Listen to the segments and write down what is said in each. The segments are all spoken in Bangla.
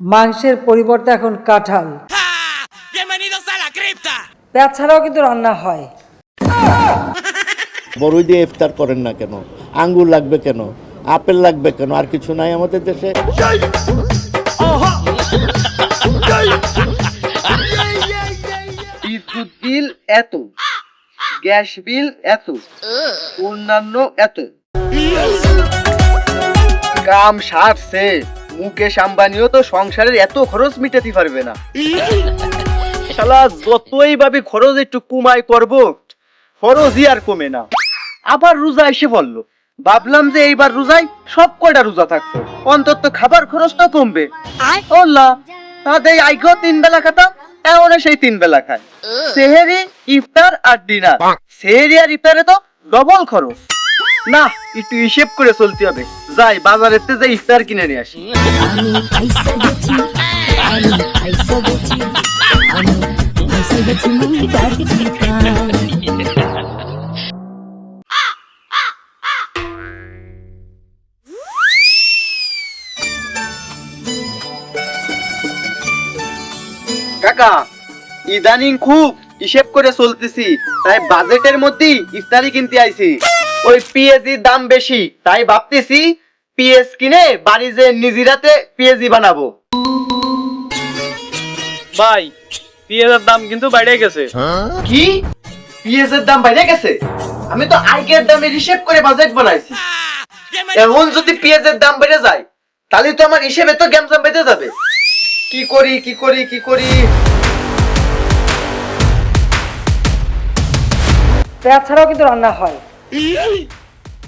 মাংসের পরিবর্তে এখন কাঁঠাল। ¡Bienvenidos a la cripta! পেঁয়াজ ছাড়াও কিন্তু রান্না হয়। বড়ই দিয়ে ইফতার করেন না কেন? আঙ্গুর লাগবে কেন? আপেল লাগবে কেন? আর কিছু নাই আমাদের দেশে? বিদ্যুৎ বিল এত গ্যাস বিল এত অন্যান্য এত। কাম সারছে। মুকেশ আম্বানিও তো সংসারের এত খরচ মিটাতে পারবে না। শালা যতই ভাবে খরচ একটু কুমাই করব খরচই আর কমে না। আবার রোজা এসে বলল ভাবলাম যে এইবার রোজায় সব কয়টা রোজা থাকতো? অন্তত খাবার খরচটা কমবে। ওল্লা তাদের আইগো তিন বেলা খাতাম এমন সেই তিন বেলা খায় সেহেরি ইফতার আর ডিনার। সেহেরি আর ইফতারে তো ডবল খরচ। না একটু হিসেব করে চলতে হবে। যাই বাজারের তে যাই ইফতার কিনে নিয়ে আসি। আমি পয়সা গেছি আমি পয়সা গেছি আমি পয়সা গেছি মন্দার কাকা ইদানিং খুব হিসেব করে চলতেছি তাই বাজেটের মধ্যেই ইফতারি কিনতে আইছি। ওই পিএজির দাম বেশি। তাই ভাবতেছি পিএস কিনে বাড়ি যে নিজেরাতে পিএজি বানাবো। ভাই পেঁয়াজের দাম কিন্তু বাইরে গেছে। কি? পিএস এর দাম বাইরে গেছে? আমি তো আইকের দামের হিসেব করে বাজেট বানাইছি। এখন যদি পিএস এর দাম বেড়ে যায় তাহলে তো আমার হিসেবে তো গ্যামজাম বেঁধে যাবে। কি করি কি করি কি করি? পেঁয়াজ ছাড়াও কিন্তু রান্না হয়।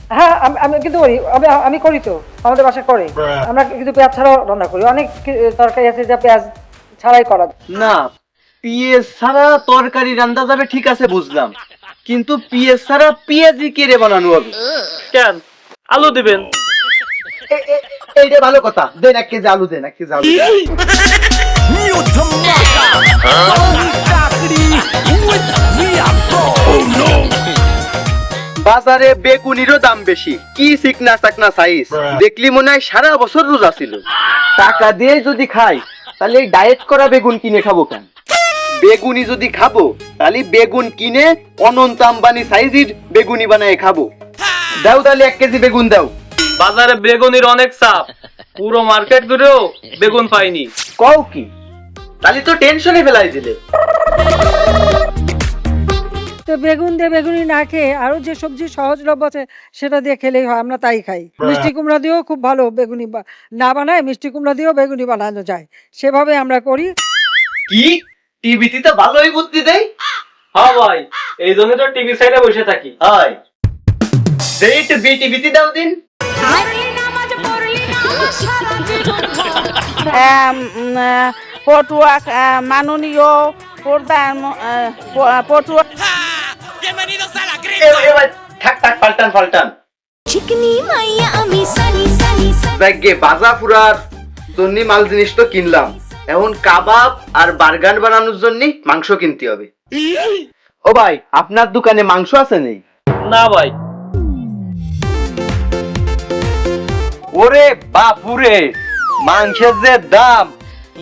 হ্যাঁ আমি- আমি কিন্তু করি। আমি আমি করি তো। আমাদের বাসায় করে। আমরা কিন্তু পেঁয়াজ ছাড়াও রান্না করি। অনেক তরকারি আছে যা পেঁয়াজ ছাড়াই করা না পিএস ছাড়া তরকারি রান্না যাবে ঠিক আছে বুঝলাম। কিন্তু পিএস ছাড়া পিএজি কে রে বানানো হবে? কেন? আলু দিবেন। এইটা ভালো কথা। দেন এক কেজি আলু দেন এক কেজি আলু। বাজারে বেগুনিরও দাম বেশি। কি চিকনা চাকনা সাইজ দেখলি মনে হয় সারা বছর রোজা ছিল টাকা দিয়ে যদি খাই তাহলে এই ডায়েট করা বেগুন কিনে খাব কেন? বেগুনি যদি খাব তাহলে বেগুন কিনে অনন্ত আম্বানি সাইজের বেগুনি বানায় খাব। দাও তাহলে এক কেজি বেগুন দাও। বাজারে বেগুনির অনেক চাপ। পুরো মার্কেট ঘুরেও বেগুন পাইনি। কও কি? তাহলে তো টেনশনে ফেলাই দিলে। তো বেগুন দিয়ে বেগুনি না খেয়ে আরও যে সবজি সহজলভ্য আছে সেটা দিয়ে খেলেই হয় আমরা তাই খাই। মিষ্টি কুমড়া দিয়েও খুব ভালো বেগুনি না বানায় মিষ্টি কুমড়া দিয়েও বেগুনি বানানো যায়। সেভাবে আমরা করি। কি? টিভিতে তো ভালোই বুদ্ধি দেয় হ্যাঁ ভাই এই জন্য তো টিভি সাইডে বসে থাকি। হয় ডেট বি টিভিতে দাও দিন। পটুয়া মাননীয় পটুয়া ¡Bienvenidos a la cripta! এবার থাক থাক পাল্টান পাল্টান চিকনি মাইয়া আমি সানি সানি সানি ব্যাগে বাজা ফুরার জন্য মাল জিনিস তো কিনলাম। এখন কাবাব আর বার্গার বানানোর জন্য মাংস কিনতে হবে। ও ভাই আপনার দোকানে মাংস আছে নেই? না ভাই। ওরে বাপুরে মাংসের যে দাম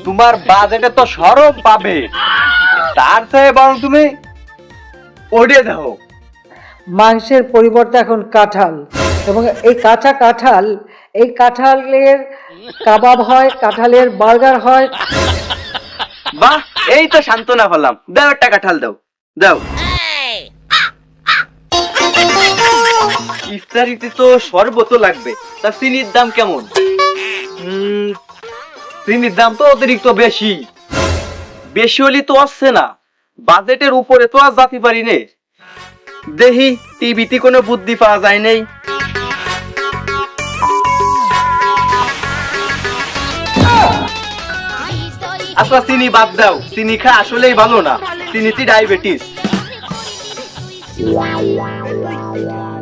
তোমার বাজেটে তো সরব পাবে। তার চেয়ে বরং তুমি ওড়ে দাও। মাংসের পরিবর্তে এখন কাঁঠাল। এবং এই কাঁচা কাঁঠাল এই কাঁঠালের কাবাব হয় কাঁঠালের বার্গার হয়। বাহ এই তো সান্ত্বনা পেলাম। দাও একটা কাঁঠাল দাও। দাও। ইফতারিতে তো শরবত লাগবে। তা চিনির দাম কেমন? চিনির দাম তো অতিরিক্ত বেশি। বেশি হলে তো আসছে না। বাজেটের উপরে তো আর যাতে পারি নে দেহি টিভিতে কোনো বুদ্ধি পাওয়া যায় নেই। আচ্ছা চিনি বাদ দাও। চিনি খা আসলেই ভালো না। চিনিতে ডায়াবেটিস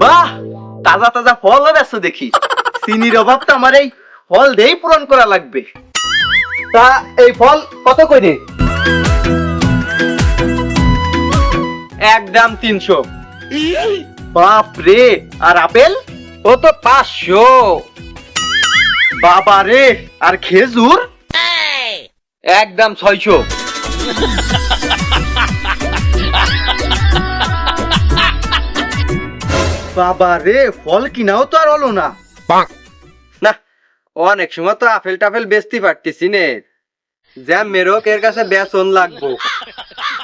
বাহ! তাজা তাজা ফল আছে দেখি। চিনির অভাব তো আমার এই ফল দিয়েই পূরণ করা লাগবে। তা এই ফল কত করে? একদম তিনশো। বাপ রে আর আপেল? ও তো পাঁচশো। বাবা রে আর খেজুর? একদম ছয়শো। বাবা রে ফল কিনাও তো আর হলো না। না অনেক সময় তো আপেল টাফেল বেচতে পারতেছি নে। মেরোক এর কাছে বেসন লাগবো?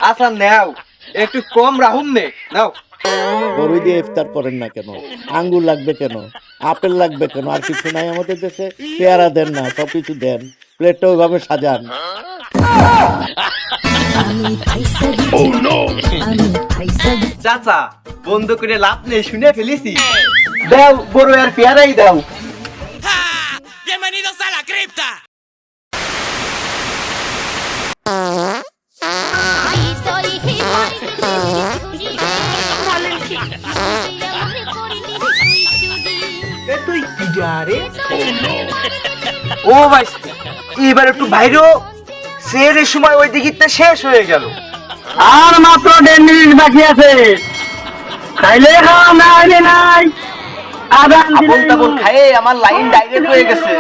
আচ্ছা নাও। একটু কম রাহুম নে নাও। গরু দিয়ে ইফতার করেন না কেন? আঙ্গুর লাগবে কেন? আপেল লাগবে কেন? আর কিছু নাই আমাদের দেশে? পেয়ারা দেন না সব কিছু দেন। প্লেটটা ওইভাবে সাজান। চাচা বন্ধ করে লাভ নেই শুনে ফেলেছি। দাও বড় আর পেয়ারাই দাও. ¡Bienvenidos a la cripta! তুই কি রে ও ভাই এবার একটু বাইরে সময় ওই দিকিটা শেষ হয়ে গেল। আর মাত্র দেড় মিনিট বাকি আছে। খাইলে খাওয়া না হইলে নাই। আদান আপন খায়ে আমার লাইন ডাইরেক্ট হয়ে গেছে।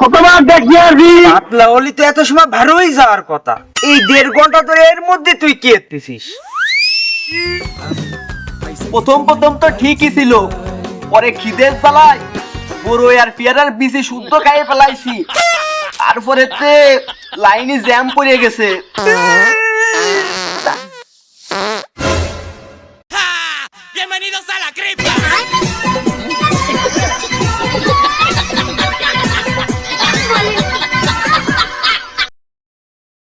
কতবার দেখি আসি পাতলা অলি তো এত সময় ভালোই যাওয়ার কথা। এই দেড় ঘণ্টা ধরে এর মধ্যে তুই কি এত্তিছিস প্রথম প্রথম তো ঠিকই ছিল। পরে খিদের জ্বালায়, বড় আর পেয়ারার বিচি শুদ্ধ খাইয়ে ফেলাইছি। তারপরে তে লাইনে জ্যাম পড়ে গেছে.